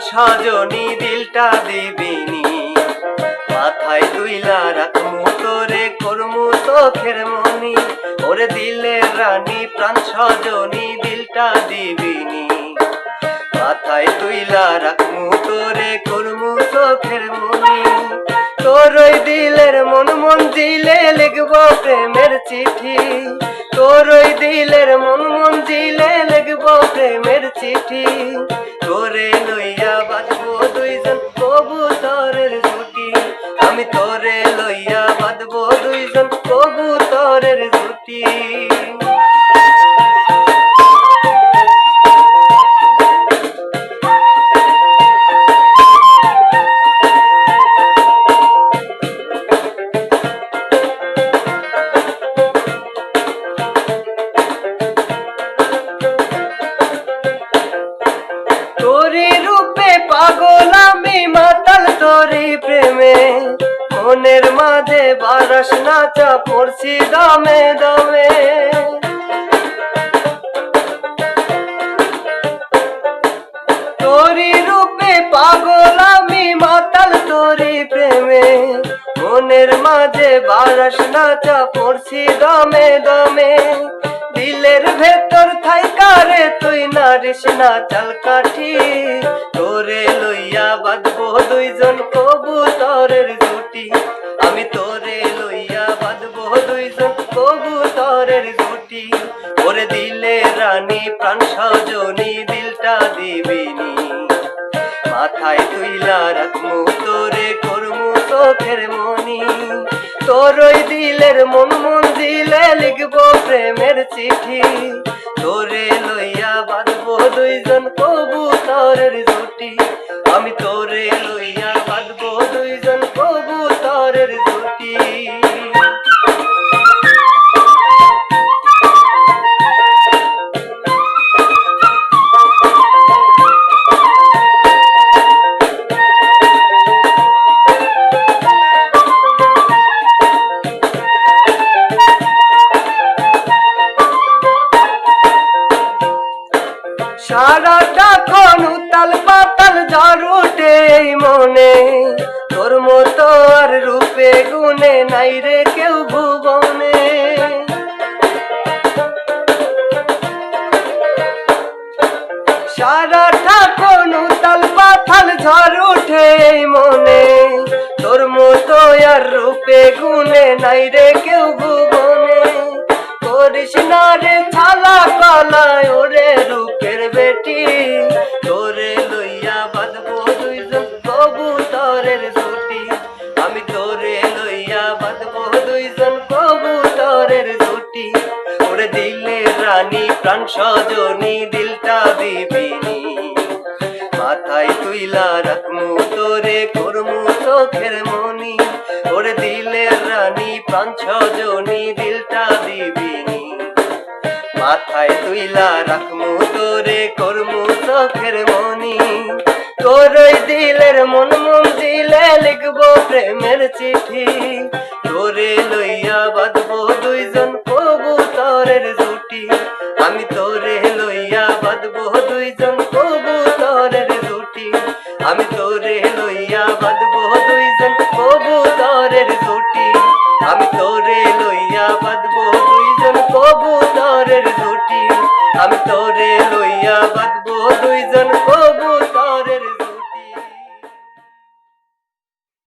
সজনী, দিলটা দিবিনি। মাথায় দুইলা রাখমু তোরে, করমু চোখের মনি। ওরে দিলে রানী, প্রাণ সজনী, দিলটা দিবিনি। মাথায় তুইলা রাখমু তোরে, করমু চোখের মনি। তোর ওই দিলের মন মন দিলে লিখব প্রেমের চিঠি। তোর ওই দিলের মন মন দিলে লিখব প্রেমের চিঠি। তোরে লইয়া বাঁধবো দুইজন কবুতরের জুটি আমি তোরে লইয়া বাঁধবো দুইজন কবুতরের জুটি তোরি প্রেমে, মনের মাঝে বারস নাচা পড়ছি দামে, দমে। তোরি রূপে পাগল আমি, মাতাল তোরি প্রেমে, মনের মাঝে বারস নাচা পড়ছি দমে দমে। দিলের ভেতর নারিস না চাল কাঠি? তোরে লইয়া বাঁধবো দুইজন কবুতরের জুটি। আমি তোরে লইয়া বাঁধবো দুইজন কবুতরের জুটি। ওরে দিলে রানী, প্রাণ সজনী, দিলটা দিবিনি। মাথায় তুইলা রাখমু, তোরে করমু চোখের মনি। তোর ওই দিলের মন মন দিলে লিখব প্রেমের চিঠি। তোরে লইয়া বাঁধবো দুইজন ছালা ওরে রূপের বেটি। তোরে লইয়া বাঁধবো দুইজন কবুতরের জুটি আমি তোরে লইয়া বাঁধবো দুইজন কবুতরের জুটি ওরে দিলে রানী, প্রাণ সজনী, দিলটা দিবিনি। মাথায় তুইলা রাখমু, তোরে করমু চোখের মনি। ওরে দিলের রানী, প্রাণ সজনী, দিলটা মাথায় তুইলা রাখমু, তোরে করমু চোখের মনি। তোর দিলের মন মন দিলে লিখব প্রেমের চিঠি। তোরে লইয়া বাঁধবো দুইজন কবুতরের জুটি। আমি তোরে আমি তোরে লইয়া বাঁধবো দুইজন কবুতর।